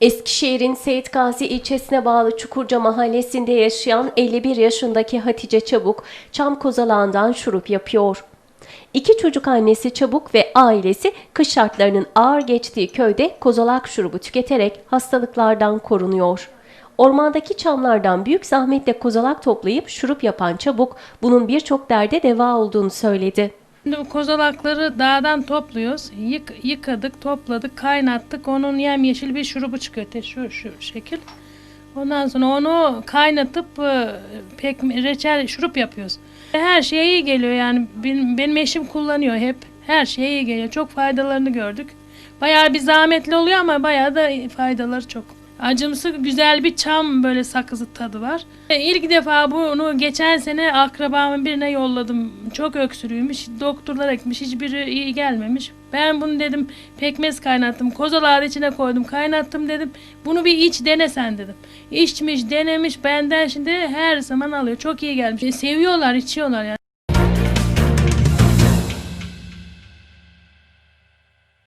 Eskişehir'in Seyit Gazi ilçesine bağlı Çukurca mahallesinde yaşayan 51 yaşındaki Hatice Çabuk, çam kozalağından şurup yapıyor. İki çocuk annesi Çabuk ve ailesi kış şartlarının ağır geçtiği köyde kozalak şurubu tüketerek hastalıklardan korunuyor. Ormandaki çamlardan büyük zahmetle kozalak toplayıp şurup yapan Çabuk, bunun birçok derde deva olduğunu söyledi. Şimdi bu kozalakları dağdan topluyoruz. Yık, yıkadık, topladık, kaynattık. Onun yemyeşil bir şurubu çıkıyor. te- Şu, şu şekil. Ondan sonra onu kaynatıp e, pek reçel şurup yapıyoruz. Her şeye iyi geliyor yani. Benim, benim eşim kullanıyor hep. Her şeye iyi geliyor. Çok faydalarını gördük. Bayağı bir zahmetli oluyor ama bayağı da faydaları çok. Acımsı güzel bir çam böyle sakızı tadı var. E, İlk defa bunu geçen sene akrabamın birine yolladım. Çok öksürüymüş. Doktorlar ekmiş. Hiçbiri iyi gelmemiş. Ben bunu dedim pekmez kaynattım. Kozalağı da içine koydum. Kaynattım dedim. Bunu bir iç denesen dedim. İçmiş denemiş benden şimdi her zaman alıyor. Çok iyi gelmiş. E, seviyorlar içiyorlar yani.